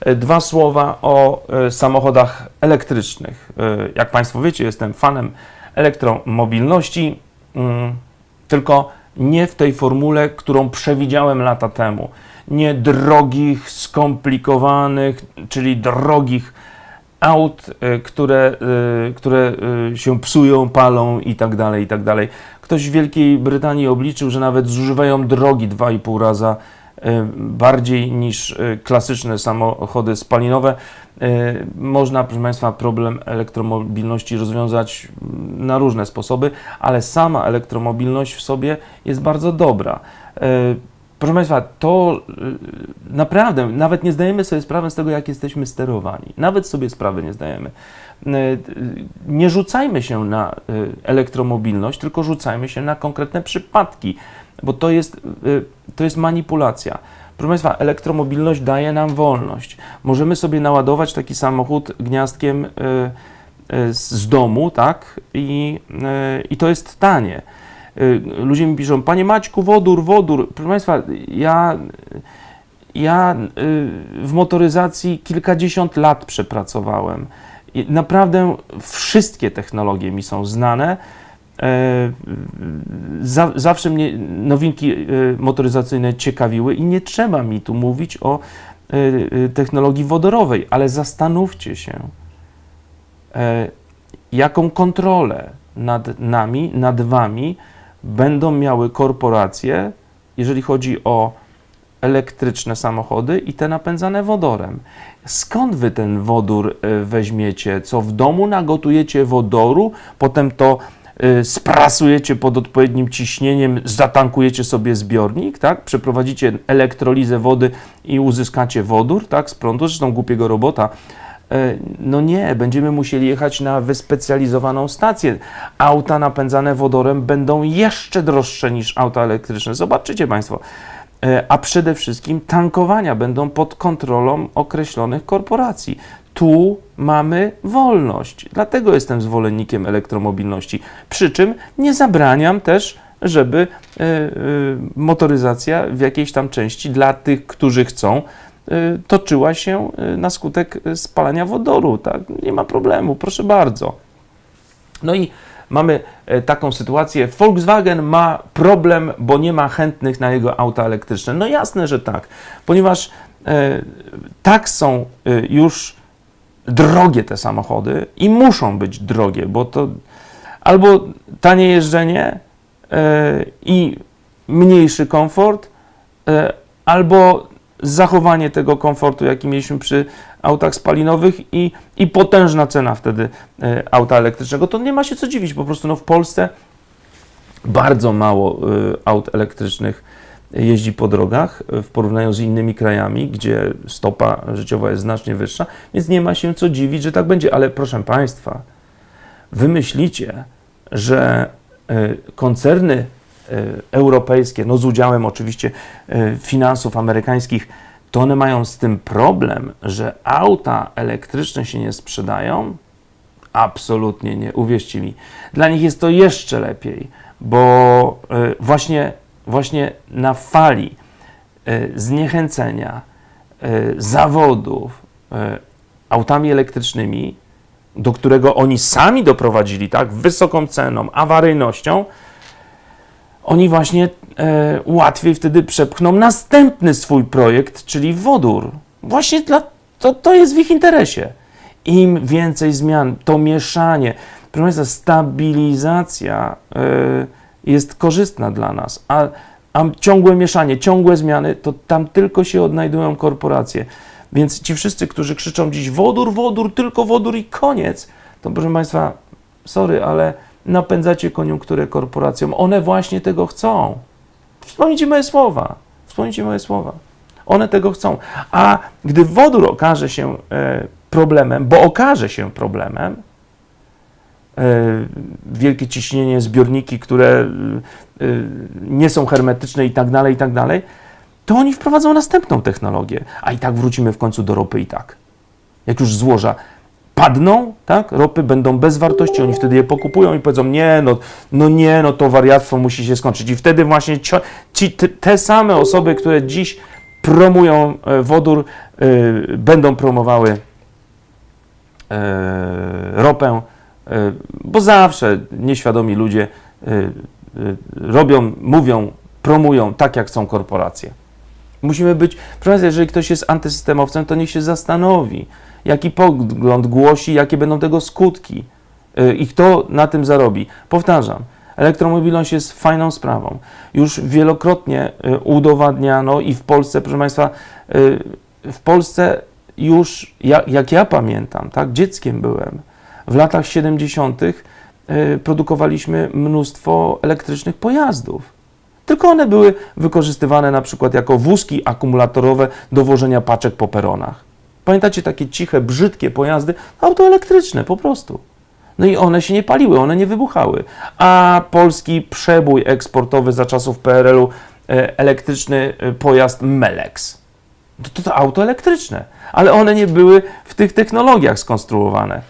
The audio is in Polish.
E, Dwa słowa o e, samochodach elektrycznych. E, Jak Państwo wiecie, jestem fanem elektromobilności, mm, tylko nie w tej formule, którą przewidziałem lata temu. Nie drogich, skomplikowanych, czyli drogich aut, które, które się psują, palą i tak dalej, i tak dalej. Ktoś w Wielkiej Brytanii obliczył, że nawet zużywają drogi 2,5 raza bardziej niż e, klasyczne samochody spalinowe. E, Można, proszę Państwa, problem elektromobilności rozwiązać mm, na różne sposoby, ale sama elektromobilność w sobie jest bardzo dobra. Proszę Państwa, to y, naprawdę, nawet nie zdajemy sobie sprawy z tego, jak jesteśmy sterowani. Nawet sobie sprawy nie zdajemy. Y, y, Nie rzucajmy się na elektromobilność, tylko rzucajmy się na konkretne przypadki, bo to jest, to jest manipulacja. Proszę Państwa, elektromobilność daje nam wolność. Możemy sobie naładować taki samochód gniazdkiem z domu, tak? I, I to jest tanie. Y, Ludzie mi piszą, panie Maćku, wodór, wodór. Proszę Państwa, ja, ja y, w motoryzacji kilkadziesiąt lat przepracowałem. Naprawdę wszystkie technologie mi są znane. Za, zawsze mnie nowinki y, motoryzacyjne ciekawiły i nie trzeba mi tu mówić o y, y, technologii wodorowej, ale zastanówcie się, jaką kontrolę nad nami, nad wami będą miały korporacje, jeżeli chodzi o elektryczne samochody i te napędzane wodorem. Skąd wy ten wodór e, weźmiecie? Co w domu nagotujecie wodoru, potem to e, sprasujecie pod odpowiednim ciśnieniem, zatankujecie sobie zbiornik, tak? Przeprowadzicie elektrolizę wody i uzyskacie wodór, tak? Z prądu, zresztą głupiego robota. E, No nie, będziemy musieli jechać na wyspecjalizowaną stację. Auta napędzane wodorem będą jeszcze droższe niż auta elektryczne. Zobaczycie Państwo. E, A przede wszystkim tankowania będą pod kontrolą określonych korporacji. Tu mamy wolność. Dlatego jestem zwolennikiem elektromobilności. Przy czym nie zabraniam też, żeby e, motoryzacja w jakiejś tam części dla tych, którzy chcą, toczyła się y, na skutek y, spalania wodoru. Tak? Nie ma problemu, proszę bardzo. No i mamy taką sytuację. Volkswagen ma problem, bo nie ma chętnych na jego auta elektryczne. No jasne, że tak, ponieważ tak są już drogie te samochody i muszą być drogie, bo to albo tanie jeżdżenie i mniejszy komfort, albo zachowanie tego komfortu, jaki mieliśmy przy autach spalinowych i, i potężna cena wtedy e, auta elektrycznego. To nie ma się co dziwić, po prostu no, w Polsce bardzo mało e, aut elektrycznych jeździ po drogach e, w porównaniu z innymi krajami, gdzie stopa życiowa jest znacznie wyższa, więc nie ma się co dziwić, że tak będzie. Ale proszę Państwa, wy myślicie, że koncerny europejskie, no z udziałem oczywiście e, finansów amerykańskich, to one mają z tym problem, że auta elektryczne się nie sprzedają? Absolutnie nie, uwierzcie mi. Dla nich jest to jeszcze lepiej, bo e, właśnie, właśnie na fali e, zniechęcenia e, zawodów e, autami elektrycznymi, do którego oni sami doprowadzili, tak, wysoką ceną, awaryjnością, oni właśnie e, łatwiej wtedy przepchną następny swój projekt, czyli wodór. Właśnie dla, to, to jest w ich interesie. Im więcej zmian, to mieszanie, proszę Państwa, stabilizacja e, jest korzystna dla nas, a, a ciągłe mieszanie, ciągłe zmiany, to tam tylko się odnajdują korporacje. Więc ci wszyscy, którzy krzyczą dziś wodór, wodór, tylko wodór i koniec, to proszę Państwa, sorry, ale napędzacie koniunkturę korporacjom. One właśnie tego chcą. Wspomnijcie moje słowa. Wspomnijcie moje słowa. One tego chcą. A gdy wodór okaże się e, problemem, bo okaże się problemem, e, wielkie ciśnienie, zbiorniki, które e, nie są hermetyczne i tak dalej, i tak dalej, to oni wprowadzą następną technologię. A i tak wrócimy w końcu do ropy i tak. Jak już złoża padną, tak, ropy będą bez wartości, oni wtedy je pokupują i powiedzą, nie, no, no nie, no to wariactwo musi się skończyć. I wtedy właśnie cio- ci, te, same osoby, które dziś promują e, wodór, e, będą promowały e, ropę, e, bo zawsze nieświadomi ludzie robią, mówią, promują tak, jak są korporacje. Musimy być, proszę Państwa, jeżeli ktoś jest antysystemowcem, to niech się zastanowi, jaki pogląd głosi, jakie będą tego skutki y, i kto na tym zarobi. Powtarzam, elektromobilność jest fajną sprawą. Już wielokrotnie y, udowadniano i w Polsce, proszę Państwa, y, w Polsce już, ja- jak ja pamiętam, tak, dzieckiem byłem, w latach 70. y, produkowaliśmy mnóstwo elektrycznych pojazdów. Tylko one były wykorzystywane na przykład jako wózki akumulatorowe do wożenia paczek po peronach. Pamiętacie takie ciche, brzydkie pojazdy? Auto elektryczne po prostu. No i one się nie paliły, one nie wybuchały. A polski przebój eksportowy za czasów PRL-u, e, elektryczny e, pojazd Melex. To, to, to auto elektryczne, ale one nie były w tych technologiach skonstruowane.